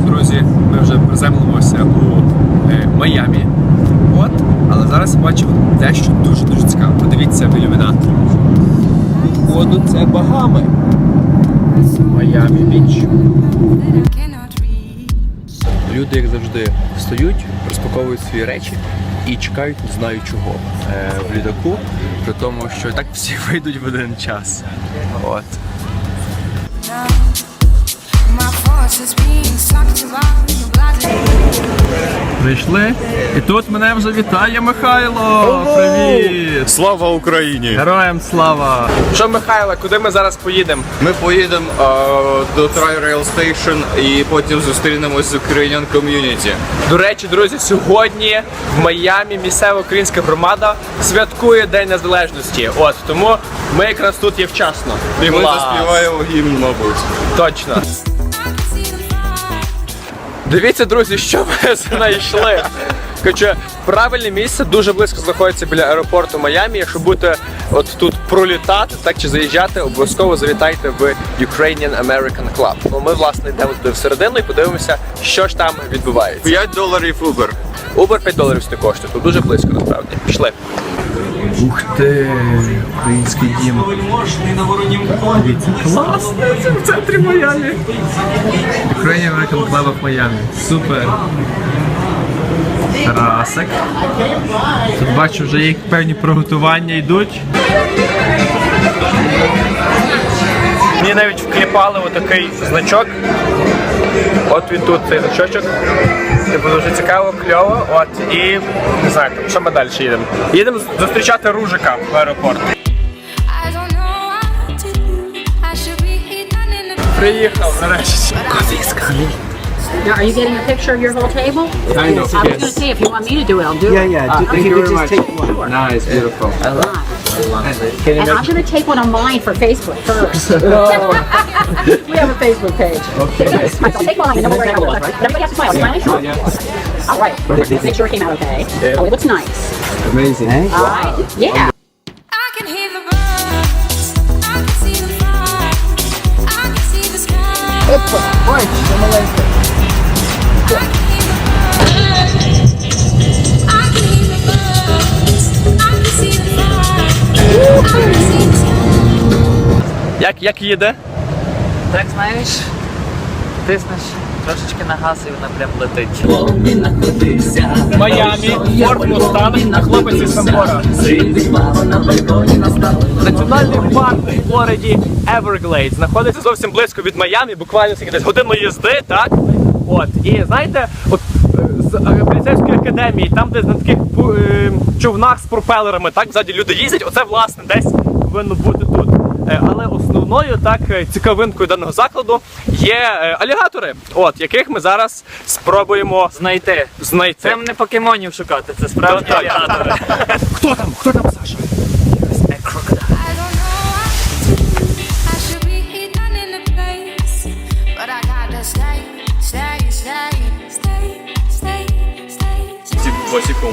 друзі, ми вже приземлимося у е, Майамі. От, але зараз я бачив дещо дуже-дуже цікаве. Подивіться в ілюмінатор. Походу, це Багами. Майамі Біч. Люди, як завжди, стають, розпаковують свої речі і чекають, не знаю чого. Е, в літаку, при тому, що так всі вийдуть в один час. От. Прийшли. І тут мене вже вітає Михайло. Привіт! Слава Україні! Героям слава! Що, Михайло, куди ми зараз поїдемо? Ми поїдемо е, до Tri-Rail Station і потім зустрінемось з Ukrainian Community. До речі, друзі, сьогодні в Майамі місцева українська громада святкує День Незалежності. От тому ми якраз тут є вчасно. І ми заспіваємо гімн, мабуть. Точно. Дивіться, друзі, що ми знайшли. Хоча правильне місце дуже близько знаходиться біля аеропорту Майамі. Якщо будете от тут пролітати, так чи заїжджати, обов'язково завітайте в Ukrainian American Club. Ну ми власне йдемо туди всередину і подивимося, що ж там відбувається. 5 доларів Uber. Uber 5 доларів не коштує, тут дуже близько насправді. Пішли. Ух ти, український дім. Дивіться, класно, це в центрі Майамі. Ukrainian American Club в Майамі. Супер. Тарасик. Тут бачу, вже є певні приготування йдуть. Мені навіть вкліпали отакий значок. От він тут цей значочок. Типу дуже цікаво, кльово. От і не знаю, що ми далі їдемо. Їдемо зустрічати Ружика в аеропорт. I know. I Приїхав нарешті. Кофіска. Now, are you getting a picture of your whole table? Kind of, I was yes. going to say, if you want me to do it, I'll do Yeah, it. yeah. do- if you could just take one. Nice, beautiful. And I'm going to take one of mine for Facebook first. we have a Facebook page. Okay. I'll take one. I know where I am. But Everybody has to smile. Smile. All right. Let's make sure it came out okay. Oh, it looks nice. Amazing. All right. Yeah. I can hear the birds. Як, їде? Так знаєш, тиснеш трошечки на газ і вона прям летить. Майамі, Форт Мустанг, хлопець із Самбора. Національний парк у Флориді Everglades знаходиться зовсім близько від Майамі, буквально десь годину їзди, так? От. І знаєте, от е, з е, поліцейської академії, там, де на таких е, човнах з пропелерами, так, ззаді люди їздять, оце власне десь повинно бути тут. Але основною так е, цікавинкою даного закладу є е, алігатори, от яких ми зараз спробуємо Знайти. знайти. Це не покемонів шукати, це справді Так. алігатори. Хто там? Хто там, Саша?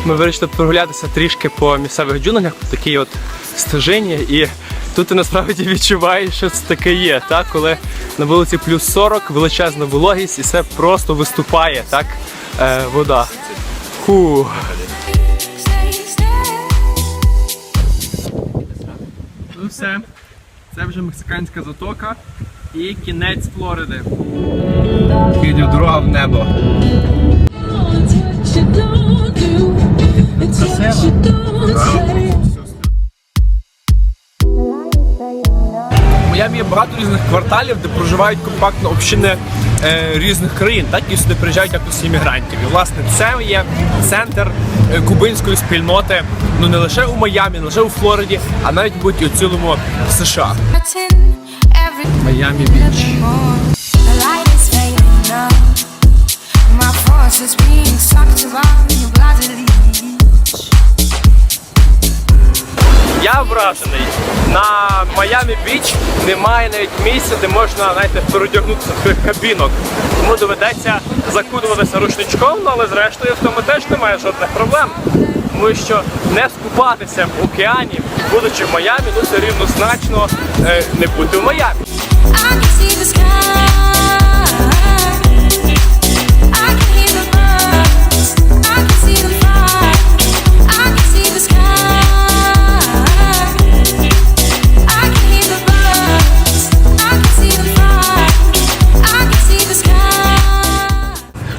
Ми вирішили прогулятися трішки по місцевих джунглях, по такій от стежині, і тут ти насправді відчуваєш, що це таке є, так? коли на вулиці плюс 40, величезна вологість, і це просто виступає, так? Е, вода. Фу. Ну все. Це вже мексиканська затока і кінець Флориди. Їде дорога в небо. В Майамі є багато різних кварталів, де проживають компактно общини е, різних країн, так і сюди приїжджають якось іммігрантів. І власне це є центр е, кубинської спільноти, ну не лише у Майамі, не лише у Флориді, а навіть будь у цілому США. Майамі Біч. Я вражений. На Майамі Біч немає навіть місця, де можна знаєте, передягнутися в кабінок. Тому доведеться закутуватися рушничком, ну, але зрештою в тому теж немає жодних проблем. Тому що не скупатися в океані, будучи в Майамі, ну це рівнозначно е, не бути в Майамі.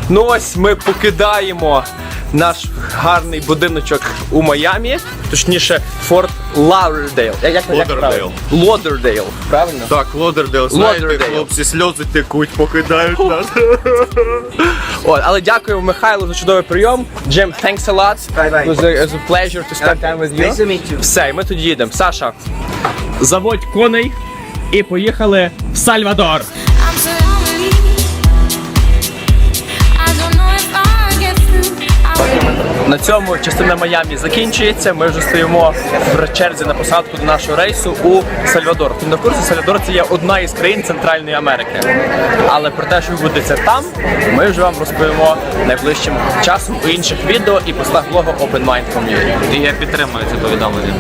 Ну ось ми покидаємо наш гарний будиночок у Майамі, точніше, Форт Лаудердейл. Як, як, як Лодердейл. правильно? Лодердейл, правильно? Так, Лодердейл, знаєте, Лодердейл. хлопці сльози текуть, покидають нас. От, але дякуємо Михайлу за чудовий прийом. Джим, thanks a lot. It was a, it was a pleasure to spend time with you. Nice to meet you. Все, і ми тоді їдемо. Саша, заводь коней і поїхали в Сальвадор. I'm so На цьому частина Майамі закінчується. Ми вже стоїмо в черзі на посадку до нашого рейсу у Сальвадор. Хто на курсі, Сальвадор це є одна із країн Центральної Америки. Але про те, що відбудеться там, ми вже вам розповімо найближчим часом у інших відео і постах блогу Open Mind Community. І я підтримую це повідомлення.